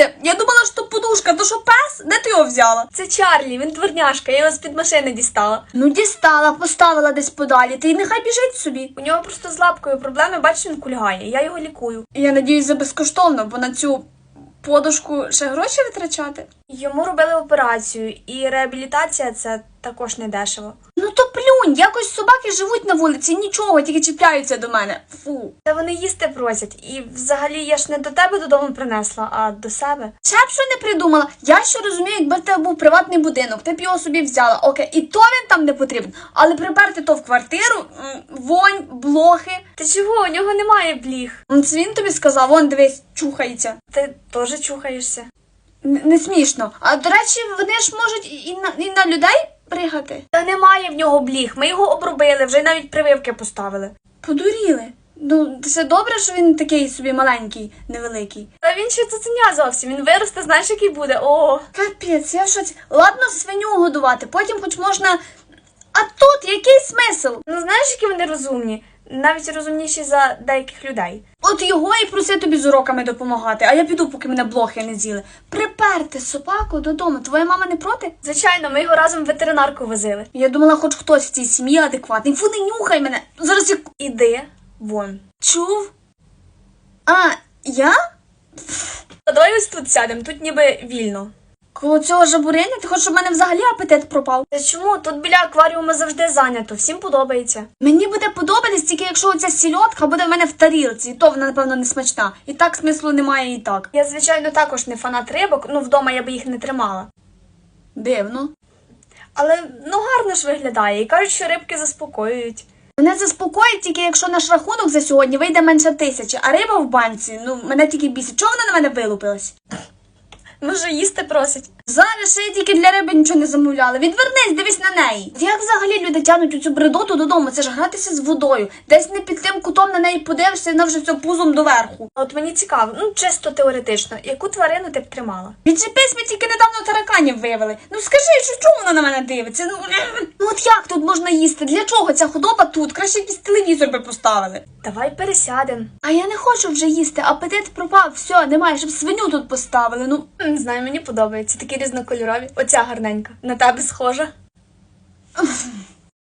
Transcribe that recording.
люди, я думала, що подушка, то що пес? Де ти його взяла? Це Чарлі, він дворняшка, я його з-під машини дістала. Ну, дістала, поставила десь подалі, ти й нехай біжить собі. У нього просто з лапкою проблеми, бачиш, він кульгає. Я його лікую. Я надіюсь, за безкоштовно, бо на цю подушку ще гроші витрачати. Йому робили операцію, і реабілітація це також не дешево. Ну то плюнь, якось собаки живуть на вулиці, нічого, тільки чіпляються до мене. Фу. Та вони їсти просять. І взагалі я ж не до тебе додому принесла, а до себе. Ще б що не придумала. Я ще розумію, якби в тебе був приватний будинок, ти б його собі взяла. Окей, і то він там не потрібен. Але приперти то в квартиру, м, вонь, блохи. Ти чого? У нього немає бліг. М, Це він тобі сказав, вон дивись, чухається. Ти теж чухаєшся. Не смішно. А до речі, вони ж можуть і- на, і на людей пригати. Та немає в нього бліг. Ми його обробили, вже навіть прививки поставили. Подуріли. Ну, це добре, що він такий собі маленький, невеликий. Та він ще цуценя зовсім. Він виросте, знаєш, який буде. О, Капець, я шоці. Ладно, свиню годувати, потім хоч можна. А тут який смисл? ну знаєш, які вони розумні, навіть розумніші за деяких людей. От його і проси тобі з уроками допомагати, а я піду, поки мене блохи не з'їли. Приперти собаку додому. Твоя мама не проти? Звичайно, ми його разом в ветеринарку возили. Я думала, хоч хтось в цій сім'ї адекватний. Фу, не нюхай мене. Зараз я Іди вон. чув. А, я? Та давай ось тут сядемо, тут ніби вільно. Коло цього жабурення ти хочеш, щоб в мене взагалі апетит пропав. Та чому? Тут біля акваріуму завжди зайнято, всім подобається. Мені буде подобатись тільки якщо оця сільотка буде в мене в тарілці, і то вона, напевно, не смачна. І так смислу немає і так. Я, звичайно, також не фанат рибок, ну вдома я би їх не тримала. Дивно. Але ну гарно ж виглядає і кажуть, що рибки заспокоюють. Мене заспокоїть тільки, якщо наш рахунок за сьогодні вийде менше тисячі, а риба в банці, ну мене тільки бісить. Чого вона на мене вилупилась? Може, їсти просить. Зараз ще й тільки для риби нічого не замовляли. Відвернись, дивись на неї. Як взагалі люди тягнуть у цю бредоту додому? Це ж гратися з водою. Десь не під тим кутом на неї подивишся, і вона вже все пузом доверху. От мені цікаво, ну чисто теоретично, яку тварину ти б тримала? Відчепись, ми тільки недавно тараканів вивели. Ну скажи, що чому вона на мене дивиться? Ну, ну от як тут можна їсти? Для чого ця худоба тут? Краще якийсь телевізор би поставили. Давай пересядемо. А я не хочу вже їсти, апетит пропав, все, немає, щоб свиню тут поставили. Ну, знаю, мені подобається. Такі різнокольорові. Оця гарненька. На тебе схожа.